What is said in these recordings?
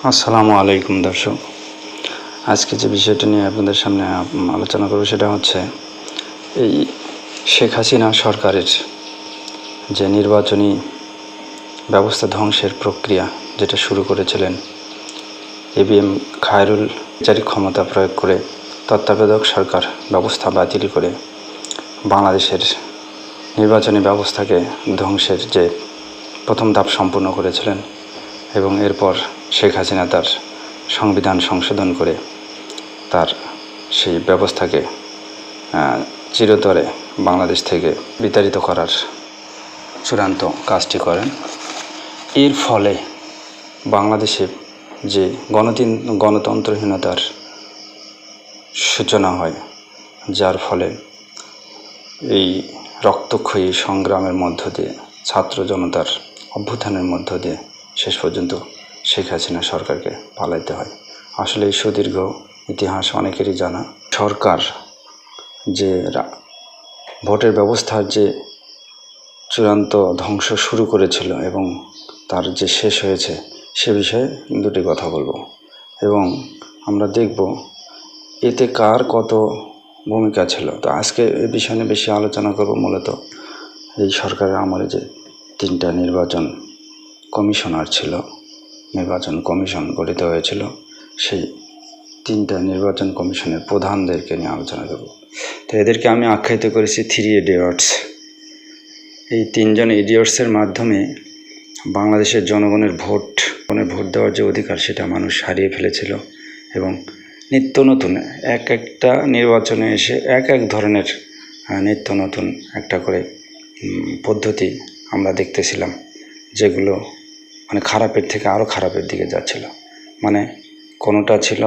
আসসালামু আলাইকুম, দর্শক। আজকে যে বিষয়টা নিয়ে আপনাদের সামনে আলোচনা করব সেটা হচ্ছে এই শেখ হাসিনা সরকারের যে নির্বাচনী ব্যবস্থা ধ্বংসের প্রক্রিয়া যেটা শুরু করেছিলেন এবিএম খায়রুল বিচারিক ক্ষমতা প্রয়োগ করে তত্ত্বাবধায়ক সরকার ব্যবস্থা বাতিল করে বাংলাদেশের নির্বাচনী ব্যবস্থাকে ধ্বংসের যে প্রথম ধাপ সম্পূর্ণ করেছিলেন এবং এরপর শেখ হাসিনা তার সংবিধান সংশোধন করে তার সেই ব্যবস্থাকে চিরতরে বাংলাদেশ থেকে বিতাড়িত করার চূড়ান্ত কাজটি করেন। এর ফলে বাংলাদেশে যে গণতিন, গণতন্ত্রহীনতার সূচনা হয়, যার ফলে এই রক্তক্ষয়ী সংগ্রামের মধ্য দিয়ে, ছাত্র জনতার অভ্যুত্থানের মধ্য দিয়ে শেষ পর্যন্ত শেখ হাসিনা সরকারকে পালাইতে হয়। আসলে এই সুদীর্ঘ ইতিহাস অনেকেরই জানা। সরকার যে ভোটের ব্যবস্থার যে চূড়ান্ত ধ্বংস শুরু করেছিল এবং তার যে শেষ হয়েছে, সে বিষয়ে দুটি কথা বলব। এবং আমরা দেখব এতে কার কত ভূমিকা ছিল। তো আজকে এ বিষয় নিয়ে বেশি আলোচনা করব মূলত এই সরকারের আমলে যে তিনটা নির্বাচন কমিশনার ছিল, নির্বাচন কমিশন গঠিত হয়েছিল, সেই তিনটা নির্বাচন কমিশনের প্রধানদেরকে নিয়ে আলোচনা করব। তো এদেরকে আমি আখ্যায়িত করেছি থ্রি ইডিয়টস এই তিনজন ইডিয়টসের মাধ্যমে বাংলাদেশের জনগণের ভোট মানে ভোট দেওয়ার যে অধিকার, সেটা মানুষ হারিয়ে ফেলেছিল এবং নিত্য নতুন এক একটা নির্বাচনে এসে এক এক ধরনের নিত্য নতুন একটা করে পদ্ধতি আমরা দেখতেছিলাম, যেগুলো মানে খারাপের থেকে আরও খারাপের দিকে যাচ্ছিল। মানে কোনোটা ছিল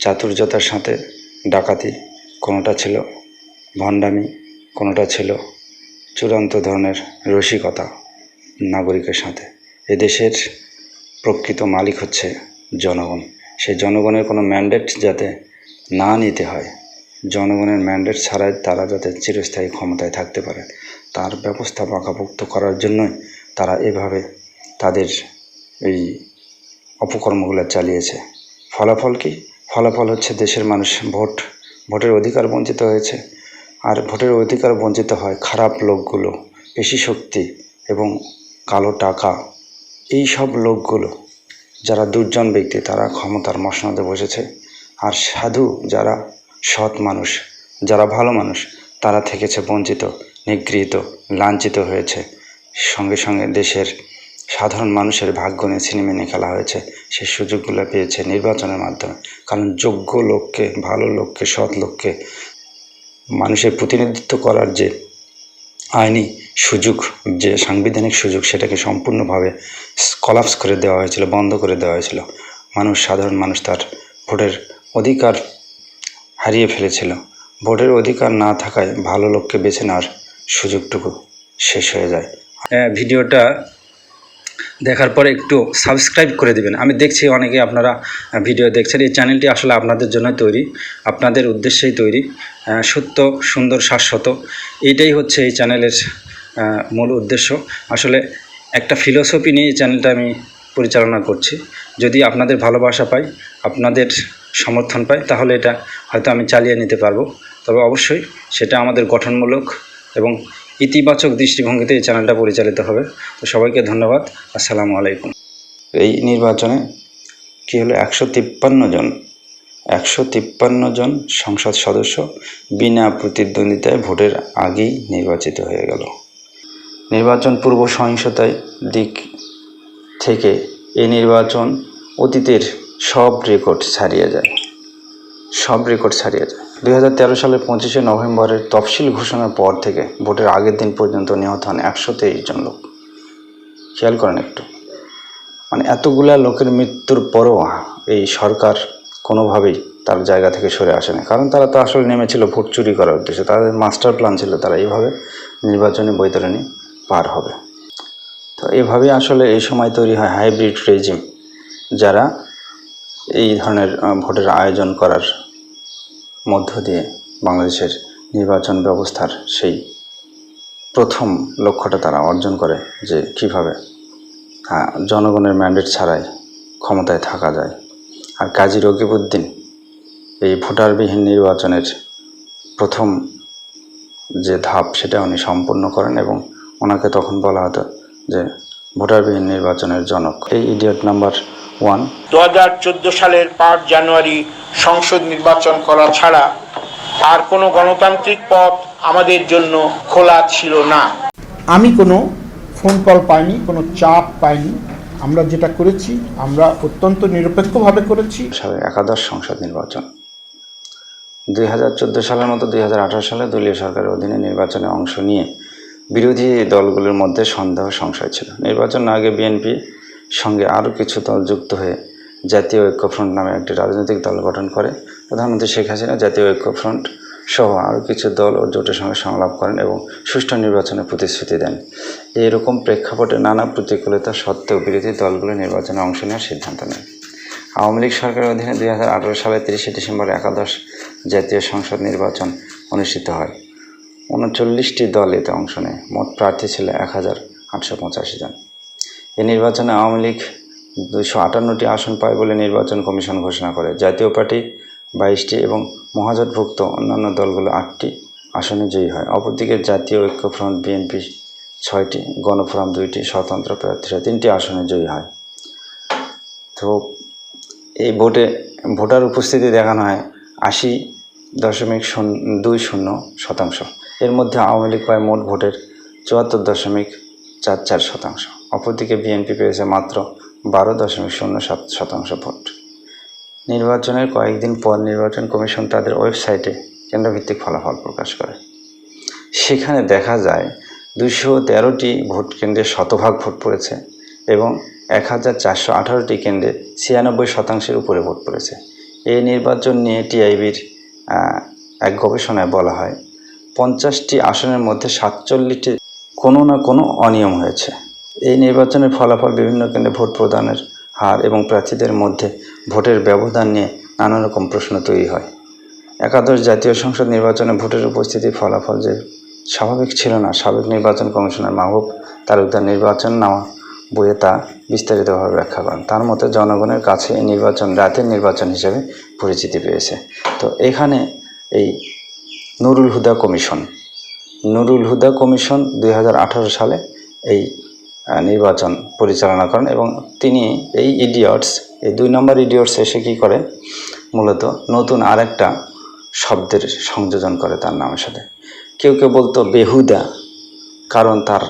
চাতুর্যতার সাথে ডাকাতি, কোনোটা ছিল ভণ্ডামি, কোনোটা ছিল চূড়ান্ত ধরনের রসিকতা নাগরিকের সাথে। এদেশের প্রকৃত মালিক হচ্ছে জনগণ। সেই জনগণের কোনো ম্যান্ডেট যাতে না নিতে হয়, জনগণের ম্যান্ডেট ছাড়াই তারা যাতে চিরস্থায়ী ক্ষমতায় থাকতে পারে, তার ব্যবস্থা পাকাপোক্ত করার জন্যই তারা এভাবে তাদের এই অপকর্মগুলো চালিয়েছে। ফলাফল কি? ফলাফল হচ্ছে দেশের মানুষ ভোট, ভোটের অধিকার বঞ্চিত হয়েছে। আর ভোটের অধিকার বঞ্চিত হয় খারাপ লোকগুলো পেশি শক্তি এবং কালো টাকা। এই সব লোকগুলো, যারা দুর্জন ব্যক্তি, তারা ক্ষমতার মসনদে বসেছে। আর সাধু যারা সৎ মানুষ, যারা ভালো মানুষ, তারা থেকেছে বঞ্চিত, নিগৃহীত, লাঞ্ছিত হয়েছে। সঙ্গে সঙ্গে দেশের সাধারণ মানুষের ভাগ্য নিয়ে ছিনিমিনি খেলা হয়েছে সেই সুযোগগুলো পেয়েছে নির্বাচনের মাধ্যমে। কারণ যোগ্য লোককে, ভালো লোককে, সৎ লোককে মানুষের প্রতিনিধিত্ব করার যে আইনি সুযোগ, যে সাংবিধানিক সুযোগ, সেটাকে সম্পূর্ণভাবে কলাপস করে দেওয়া হয়েছিল, বন্ধ করে দেওয়া হয়েছিল। মানুষ, সাধারণ মানুষ তার ভোটের অধিকার হারিয়ে ফেলেছিল। ভোটের অধিকার না থাকায় ভালো লোককে বেছে নেওয়ার সুযোগটুকু শেষ হয়ে যায়। হ্যাঁ ভিডিওটা দেখার পরে একটু সাবস্ক্রাইব করে দিবেন। আমি দেখছি অনেকে আপনারা ভিডিও দেখছেন। এই চ্যানেলটি আসলে আপনাদের জন্য তৈরি, আপনাদের উদ্দেশ্যেই তৈরি সত্য, সুন্দর, শাশ্বত। এইটাই হচ্ছে এই চ্যানেলের মূল উদ্দেশ্য। আসলে একটা ফিলোসফি নিয়ে এই চ্যানেলটা আমি পরিচালনা করছি। যদি আপনাদের ভালোবাসা পাই, আপনাদের সমর্থন পাই, তাহলে এটা হয়তো আমি চালিয়ে নিতে পারব। তবে অবশ্যই সেটা আমাদের গঠনমূলক এবং ইতিবাচক দৃষ্টিভঙ্গিতে এই চ্যানেলটা পরিচালিত হবে। তো সবাইকে ধন্যবাদ। আসসালামু আলাইকুম। এই নির্বাচনে কী হলো? একশো তিপ্পান্ন জন, একশো তিপ্পান্ন জন সংসদ সদস্য বিনা প্রতিদ্বন্দ্বিতায় ভোটের আগেই নির্বাচিত হয়ে গেল। নির্বাচন পূর্ব সহিংসতায় দিক থেকে এই নির্বাচন অতীতের সব রেকর্ড ছাড়িয়ে যায়। সব রেকর্ড ছাড়িয়ে যায়। দুই হাজার তেরো সালের পঁচিশে নভেম্বরের তফসিল ঘোষণার পর থেকে ভোটের আগের দিন পর্যন্ত নিহত হন একশো তেইশ জন লোক। খেয়াল করেন একটু। মানে এতগুলা লোকের মৃত্যুর পরও এই সরকার কোনোভাবেই তার জায়গা থেকে সরে আসে না কারণ তারা তো আসলে নেমেছিল ভোট চুরি করার উদ্দেশ্যে। তাদের মাস্টার প্ল্যান ছিল তারা এইভাবে নির্বাচনী বৈতরণী পার হবে। তো এভাবেই আসলে এই সময় তৈরি হয় হাইব্রিড রেজিম, যারা এই ধরনের ভোটের আয়োজন করার মধ্য দিয়ে বাংলাদেশের নির্বাচন ব্যবস্থার সেই প্রথম লক্ষ্যটা তারা অর্জন করে যে কীভাবে জনগণের ম্যান্ডেট ছাড়াই ক্ষমতায় থাকা যায়। আর কাজী রকিবউদ্দিন এই ভোটারবিহীন নির্বাচনের প্রথম যে ধাপ সেটা উনি সম্পূর্ণ করেন এবং ওনাকে তখন বলা হতো যে ভোটারবিহীন নির্বাচনের জনক। এই ইডিয়ট নাম্বার ওয়ান দু হাজার চোদ্দ সালের পাঁচ জানুয়ারি সংসদ নির্বাচন করা ছাড়া আর কোনো গণতান্ত্রিক পথ আমাদের জন্য খোলা ছিল না। আমি কোনো ফোন কল পাইনি কোনো চাপ পাইনি। আমরা যেটা করেছি আমরা অত্যন্ত নিরপেক্ষভাবে করেছি। একাদশ সংসদ নির্বাচন। দুই হাজার চোদ্দ সালের মতো দুই হাজার আঠারো সালে দলীয় সরকারের অধীনে নির্বাচনে অংশ নিয়ে বিরোধী দলগুলোর মধ্যে সন্দেহ সংশয় ছিল। নির্বাচন আগে বিএনপি সঙ্গে আরও কিছু দল যুক্ত হয়ে জাতীয় ঐক্যফ্রন্ট নামে একটি রাজনৈতিক দল গঠন করে। প্রধানমন্ত্রী শেখ হাসিনা জাতীয় ঐক্যফ্রন্ট সহ আরও কিছু দল ও জোটের সঙ্গে সংলাপ করেন এবং সুষ্ঠু নির্বাচনের প্রতিশ্রুতি দেন। এরকম প্রেক্ষাপটে নানা প্রতিকূলতা সত্ত্বেও বিরোধী দলগুলো নির্বাচনে অংশ নেওয়ার সিদ্ধান্ত নেয়। আওয়ামী লীগ সরকারের অধীনে দুই হাজার আঠারো সালের তিরিশে ডিসেম্বর একাদশ জাতীয় সংসদ নির্বাচন অনুষ্ঠিত হয়। উনচল্লিশটি দল এতে অংশ নেয়। মোট প্রার্থী ছিল এক হাজার আটশো পঁচাশি জন। এই নির্বাচনে আওয়ামী লীগ দুইশো আটান্নটি আসন পায় বলে নির্বাচন কমিশন ঘোষণা করে। জাতীয় পার্টি বাইশটি এবং মহাজোটভুক্ত অন্যান্য দলগুলো আটটি আসনে জয়ী হয়। অপরদিকে জাতীয় ঐক্যফ্রন্ট বিএনপি ছয়টি, গণফোরাম দুইটি, স্বতন্ত্র প্রার্থীরা তিনটি আসনে জয়ী হয়। তো এই ভোটে ভোটার উপস্থিতি দেখানো হয় আশি দশমিক শূন্য, দুই শূন্য শতাংশ। এর মধ্যে আওয়ামী লীগ পায় মোট ভোটের চুয়াত্তর দশমিক চার চার শতাংশ। অপরদিকে বিএনপি পেয়েছে মাত্র বারো দশমিক শূন্য সাত শতাংশ ভোট। নির্বাচনের কয়েকদিন পর নির্বাচন কমিশন তাদের ওয়েবসাইটে কেন্দ্রভিত্তিক ফলাফল প্রকাশ করে। সেখানে দেখা যায় দুশো তেরোটি ভোট কেন্দ্রে শতভাগ ভোট পড়েছে এবং এক হাজার চারশো আঠারোটি কেন্দ্রে ছিয়ানব্বই শতাংশের উপরে ভোট পড়েছে। এই নির্বাচন নিয়ে টিআইবির এক গবেষণায় বলা হয়, পঞ্চাশটি আসনের মধ্যে সাতচল্লিশটি কোনো না কোনো অনিয়ম হয়েছে। এই নির্বাচনের ফলাফল বিভিন্ন কেন্দ্রে ভোট প্রদানের হার এবং প্রার্থীদের মধ্যে ভোটের ব্যবধান নিয়ে নানা রকম প্রশ্ন তৈরি হয়। একাদশ জাতীয় সংসদ নির্বাচনে ভোটের উপস্থিতি ফলাফল যে স্বাভাবিক ছিল না, সাবেক নির্বাচন কমিশনার মাহবুব তালুকদার নির্বাচন নেওয়া বইয়ে তা বিস্তারিতভাবে ব্যাখ্যা করেন। তার মতে, জনগণের কাছে এই নির্বাচন রাতের নির্বাচন হিসেবে পরিচিতি পেয়েছে। তো এখানে এই নুরুল হুদা কমিশন, নুরুল হুদা কমিশন দুই হাজার আঠারো সালে এই নির্বাচন পরিচালনা করেন এবং তিনি এই ইডিয়টস এই দুই নম্বর ইডিয়টস এসে কী করে? মূলত নতুন আরেকটা শব্দের সংযোজন করে তার নামের সাথে। কেউ কেউ বলতো বেহুদা, কারণ তার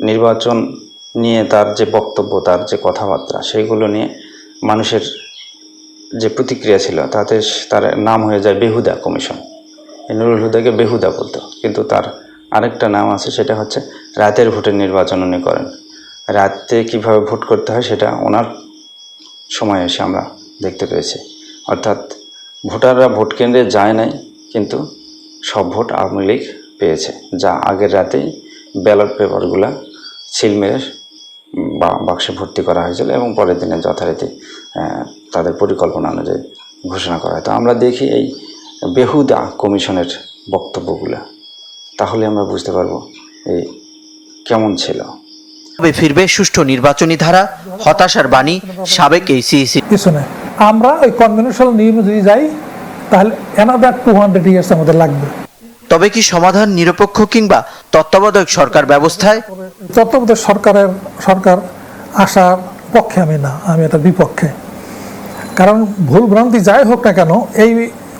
নির্বাচন নিয়ে তার যে বক্তব্য, তার যে কথাবার্তা সেইগুলো নিয়ে মানুষের যে প্রতিক্রিয়া ছিল, তাতে তার নাম হয়ে যায় বেহুদা কমিশন। নুরুল হুদাকে বেহুদা বলতো। কিন্তু তার আরেকটা নাম আছে, সেটা হচ্ছে রাতের ভোটের নির্বাচন উনি করেন। রাতে কীভাবে ভোট করতে হয় সেটা ওনার সময় এসে আমরা দেখতে পেয়েছি। অর্থাৎ ভোটাররা ভোট কেন্দ্রে যায় নাই, কিন্তু সব ভোট আওয়ামী লীগ পেয়েছে, যা আগের রাতেই ব্যালট পেপারগুলা সিল মেরে বা বাক্সে ভর্তি করা হয়েছিল এবং পরের দিনে যথারীতি তাদের পরিকল্পনা অনুযায়ী ঘোষণা করা হয়। তো আমরা দেখি এই বেহুদা কমিশনের বক্তব্যগুলো। তাহলে আমরা বুঝতে পারব এই কেমন ছিল? তবে ফিরবে সুষ্ঠু নির্বাচনী ধারা? হতাশার বাণী সাবেক এই সিইসি পিছনে আমরা ওই কনভেনশনাল নিয়ম যদি যাই তাহলে এনাদার টু হান্ড্রেড ইয়ার্স আমাদের লাগবে। তবে কি সমাধান নিরপেক্ষ কিংবা তত্ত্বাবধায়ক সরকার ব্যবস্থায়? তত্ত্বাবধায়ক সরকারের সরকার আসার পক্ষে আমি না আমি এটার বিপক্ষে। কারণ ভুল ভ্রান্তি যাই হোক না কেন এই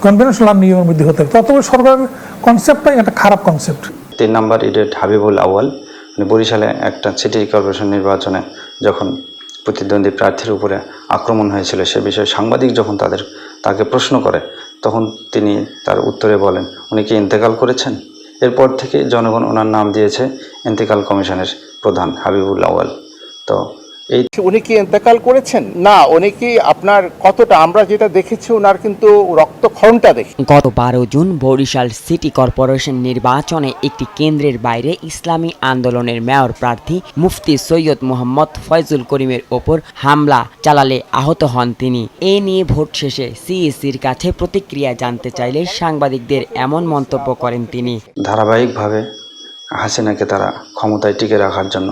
কনভেনশনাল নিয়মের মধ্যে হতে হবে। তত্ত্বাবধায়ক সরকারের কনসেপ্টটাই একটা খারাপ কনসেপ্ট তিন নম্বর ইডেট হাবিবুল আউয়াল উনি বরিশালে একটা সিটি কর্পোরেশন নির্বাচনে যখন প্রতিদ্বন্দ্বী প্রার্থীর উপরে আক্রমণ হয়েছিল, সে বিষয়ে সাংবাদিক যখন তাদের, তাকে প্রশ্ন করে, তখন তিনি তার উত্তরে বলেন, উনি কি ইন্তেকাল করেছেন? এরপর থেকে জনগণ ওনার নাম দিয়েছে ইন্তেকাল কমিশনের প্রধান হাবিবুল তো এই উনি কি ইন্তেকাল করেছেন? না উনি কি আপনার কতটা? আমরা যেটা দেখেছি ওনার কিন্তু রক্তক্ষরণটা দেখি। গত বারো জুন বরিশাল সিটি কর্পোরেশন নির্বাচনে একটি কেন্দ্রের বাইরে ইসলামী আন্দোলনের মেয়র প্রার্থী মুফতি সৈয়দ মোহাম্মদ ফয়জুল করিমের ওপর হামলা চালালে আহত হন তিনি। এ নিয়ে ভোট শেষে সিইসির কাছে প্রতিক্রিয়া জানতে চাইলে সাংবাদিকদের এমন মন্তব্য করেন তিনি। ধারাবাহিকভাবে হাসিনাকে তারা ক্ষমতায় টিকে রাখার জন্য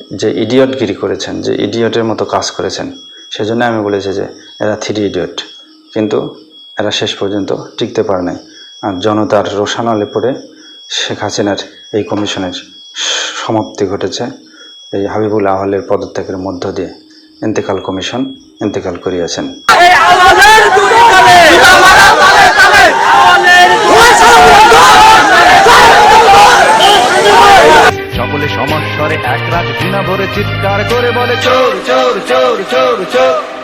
যে ইডিয়টগিরি করেছেন, যে ইডিয়টের মতো কাজ করেছেন, সেজন্য আমি বলেছি যে এরা থ্রি ইডিয়ট কিন্তু এরা শেষ পর্যন্ত টিকতে পারে নাই। আর জনতার রোষানলে পড়ে শেখ হাসিনার এই কমিশনের সমাপ্তি ঘটেছে, এই হাবিবুল আহলের পদত্যাগের মধ্য দিয়ে ইন্তেকাল কমিশন ইন্তেকাল করিয়াছেন। সকলে সমস্বরে এক রাত বিনা ভরে চিৎকার করে বলে চোর চোর চোর চোর চোর।